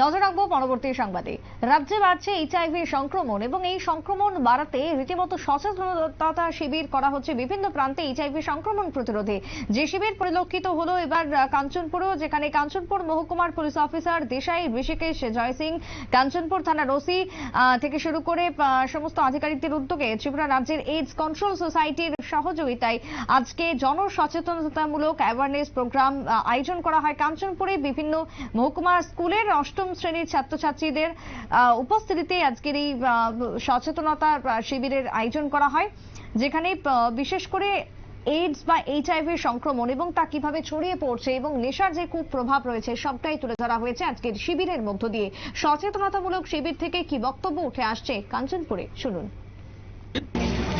নজর রাখব পরবর্তী সংবাদে। রাজ্যে বাড়ছে এইচআইভি সংক্রমণ এবং এই সংক্রমণ বাড়াতে রীতিমতো সচেতনতা শিবির করা হচ্ছে। বিভিন্ন প্রান্তে এইচআইভি সংক্রমণ প্রতিরোধে যে শিবির পরিলক্ষিত হলো এবার কাঞ্চনপুরও, যেখানে কাঞ্চনপুর মহকুমার পুলিশ অফিসার দেশাই ঋষিকেশ জয় সিং, কাঞ্চনপুর থানার ওসি থেকে শুরু করে সমস্ত আধিকারিকদের উদ্যোগে ত্রিপুরা রাজ্যের এইডস কন্ট্রোল সোসাইটির সহযোগিতায় আজকে জনসচেতনতামূলক অ্যাওয়ারনেস প্রোগ্রাম আয়োজন করা হয়। কাঞ্চনপুরে বিভিন্ন মহকুমার স্কুলের অষ্টম শ্রেণির ছাত্রছাত্রীদের উপস্থিতিতে আজকের এই সচেতনতা শিবিরের আয়োজন করা হয় যেখানে বিশেষ করে এইডস বা এইচআইভি সংক্রমণ এবং তা কীভাবে ছড়িয়ে পড়ছে এবং নেশার যে কুপ্রভাব রয়েছে, সবটাই তুলে ধরা হয়েছে আজকের শিবিরের মধ্য দিয়ে। সচেতনতামূলক শিবির থেকে কি বক্তব্য উঠে আসছে, কাঞ্চনপুরে শুনুন।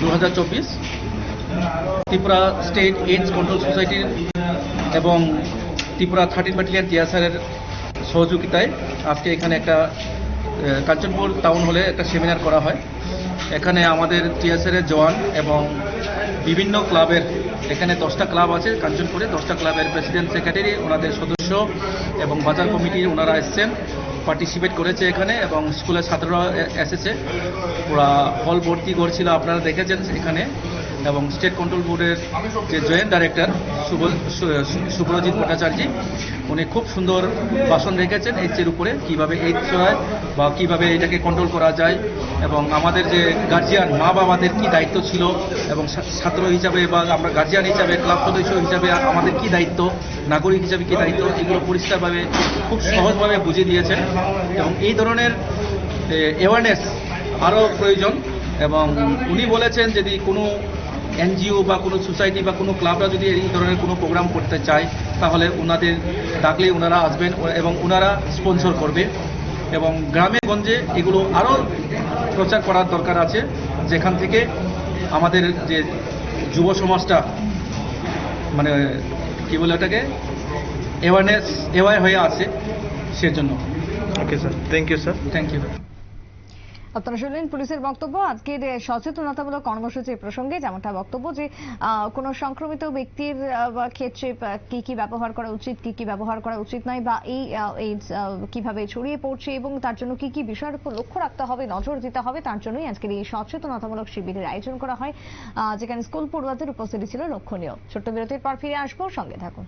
দু ত্রিপুরা স্টেট এইডস কন্ট্রোল সোসাইটির এবং ত্রিপুরা থার্টিন ব্যাটালিয়ান টিএসআরের সহযোগিতায় আজকে এখানে একটা কাঞ্চনপুর টাউন হলে একটা সেমিনার করা হয়। এখানে আমাদের টিএসআরের জওয়ান এবং বিভিন্ন ক্লাবের, এখানে দশটা ক্লাব আছে কাঞ্চনপুরে, দশটা ক্লাবের প্রেসিডেন্ট সেক্রেটারি ওনাদের সদস্য এবং বাজার কমিটির ওনারা এসছেন পার্টিসিপেট করেছে এখানে এবং স্কুলের ছাত্ররা এসেছে। ওরা হল ভর্তি করছিল, আপনারা দেখেছেন এখানে। এবং স্টেট কন্ট্রোল বোর্ডের যে জয়েন্ট ডাইরেক্টর সুব্রজিৎ ভট্টাচার্য, উনি খুব সুন্দর ভাষণ রেখেছেন এইচের উপরে, কীভাবে এইচ হয় বা কীভাবে এটাকে কন্ট্রোল করা যায় এবং আমাদের যে গার্জিয়ান মা বাবাদের কি দায়িত্ব ছিল এবং ছাত্র হিসাবে বা আমরা গার্জিয়ান হিসাবে ক্লাব সদস্য হিসাবে আমাদের কি দায়িত্ব, নাগরিক হিসাবে কি দায়িত্ব, এগুলো পরিষ্কারভাবে, খুব সহজভাবে বুঝিয়ে দিয়েছেন এবং এই ধরনের অ্যাওয়ারনেস আরও প্রয়োজন এবং উনি বলেছেন যদি কোনো এনজিও বা কোনো সোসাইটি বা কোনো ক্লাবরা যদি এই ধরনের কোনো প্রোগ্রাম করতে চায় তাহলে ওনাদের ডাকলে ওনারা আসবেন এবং ওনারা স্পন্সর করবে। এবং গ্রামে গঞ্জে এগুলো আরও প্রচার করার দরকার আছে যেখান থেকে আমাদের যে যুব সমাজটা মানে কি বলে ওটাকে? অ্যাওয়ারনেস অ্যাওয়ার হয়ে আছে সেজন্য। Okay sir thank you sir thank you আপনারা শুনলেন পুলিশের বক্তব্য। আজকের সচেতনতামূলক কর্মসূচির প্রসঙ্গে যেমনটা বক্তব্য যে কোনো সংক্রমিত ব্যক্তির ক্ষেত্রে কি কি ব্যবহার করা উচিত, কি কি ব্যবহার করা উচিত নয়, বা এই এইডস কীভাবে ছড়িয়ে পড়ছে এবং তার জন্য কি কি বিষয়ের উপর লক্ষ্য রাখতে হবে, নজর দিতে হবে, তার জন্যই আজকের এই সচেতনতামূলক শিবিরের আয়োজন করা হয়। যেখানে স্কুল পড়ুয়াদের উপস্থিতি ছিল লক্ষণীয়। ছোট্ট বিরতির পর ফিরে আসব, সঙ্গে থাকুন।